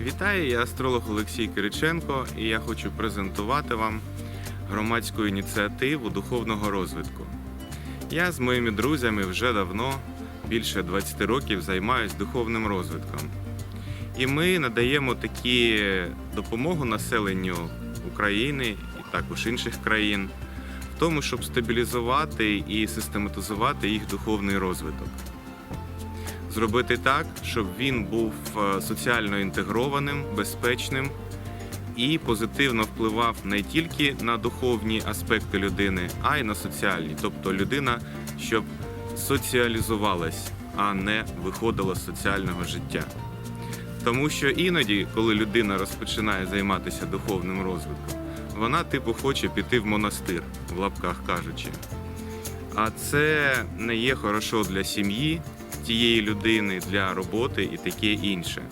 Вітаю, я астролог Олексій Кириченко і я хочу презентувати вам громадську ініціативу духовного розвитку. Я з моїми друзями вже давно, більше 20 років, займаюся духовним розвитком. І ми надаємо такі допомогу населенню України і також інших країн в тому, щоб стабілізувати і систематизувати їх духовний розвиток зробити так, щоб він був е, соціально інтегрованим, безпечним і позитивно впливав не тільки на духовні аспекти людини, а й на соціальні. Тобто людина, щоб соціалізувалась, а не виходила з соціального життя. Тому що іноді, коли людина розпочинає займатися духовним розвитком, вона типу хоче піти в монастир, в лапках кажучи. А це не є хорошо для сім'ї тієї людини, для роботи і таке інше.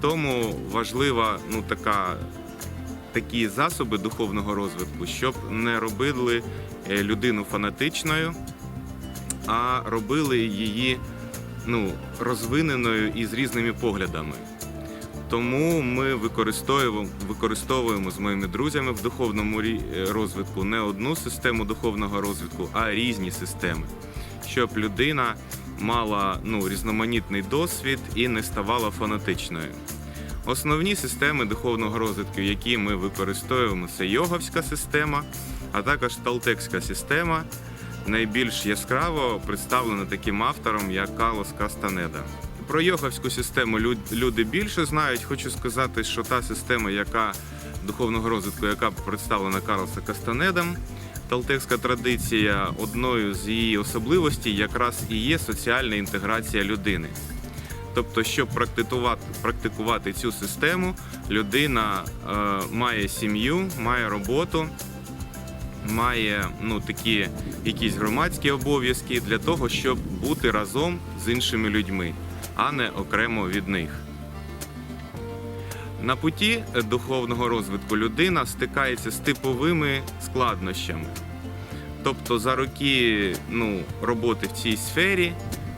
Тому важлива ну, така, такі засоби духовного розвитку, щоб не робили е, людину фанатичною, а робили її ну, розвиненою і з різними поглядами. Тому ми використовуємо, використовуємо з моїми друзями в духовному е, розвитку не одну систему духовного розвитку, а різні системи, щоб людина мала ну, різноманітний досвід і не ставала фанатичною. Основні системи духовного розвитку, які ми використовуємо, це йоговська система, а також талтекська система, найбільш яскраво представлена таким автором, як Карлос Кастанеда. Про йоговську систему люди більше знають. Хочу сказати, що та система, яка духовного розвитку, яка представлена Карлосом Кастанедом, Талтекська традиція одною з її особливостей якраз і є соціальна інтеграція людини. Тобто, щоб практикувати, практикувати цю систему, людина е, має сім'ю, має роботу, має ну, такі якісь громадські обов'язки для того, щоб бути разом з іншими людьми, а не окремо від них. На путі духовного розвитку людина стикається з типовими складнощами. Тобто за роки ну, роботи в цій сфері,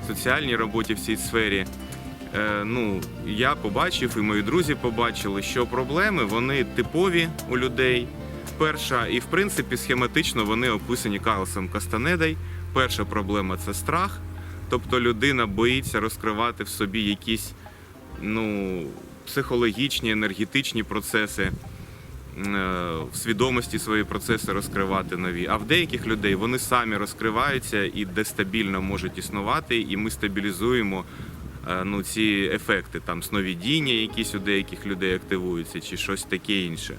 соціальній роботі в цій сфері, е, ну, я побачив і мої друзі побачили, що проблеми вони типові у людей. Перша, і в принципі схематично вони описані Карлосом Кастанедой. Перша проблема це страх. Тобто людина боїться розкривати в собі якісь ну, психологічні, енергетичні процеси, е, в свідомості свої процеси розкривати нові. А в деяких людей вони самі розкриваються і дестабільно можуть існувати, і ми стабілізуємо е, ну, ці ефекти, там сновидіння якісь у деяких людей активуються, чи щось таке інше.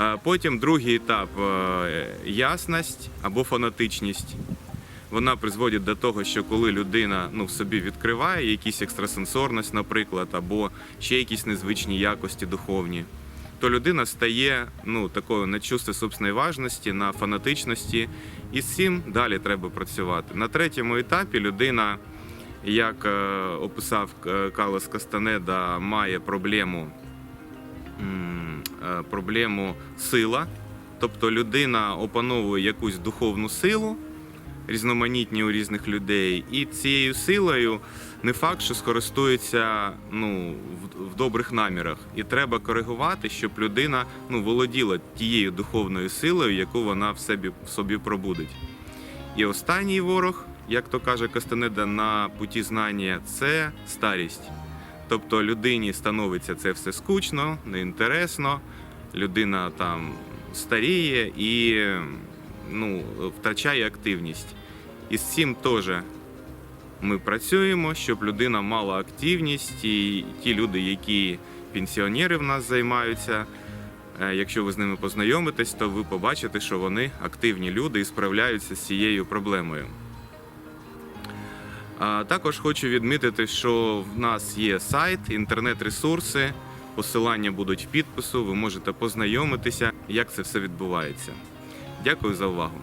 Е, Потім другий етап ясність або фанатичність. Вона призводить до того, що коли людина ну, в собі відкриває якісь екстрасенсорність, наприклад, або ще якісь незвичні якості духовні, то людина стає ну, такою на чувство собственної важності, на фанатичності, і з цим далі треба працювати. На третьому етапі людина, як е, описав е, Карлос Кастанеда, має проблему е, проблему сила. Тобто людина опановує якусь духовну силу, різноманітні у різних людей, і цією силою не факт, що скористується ну, в, в добрих намірах. І треба коригувати, щоб людина ну, володіла тією духовною силою, яку вона в собі, в собі пробудить. І останній ворог, як то каже Кастанеда, на путі знання, це старість. Тобто людині становиться це все скучно, неінтересно, людина там старіє і ну, втрачає активність. І з цим теж ми працюємо, щоб людина мала активність, і ті люди, які пенсіонери в нас займаються. е, Якщо ви з ними познайомитесь, то ви побачите, що вони активні люди і справляються з цією проблемою. Також хочу відмітити, що в нас є сайт, інтернет-ресурси, посилання будуть в підпису, ви можете познайомитися, як це все відбувається. Дякую за увагу.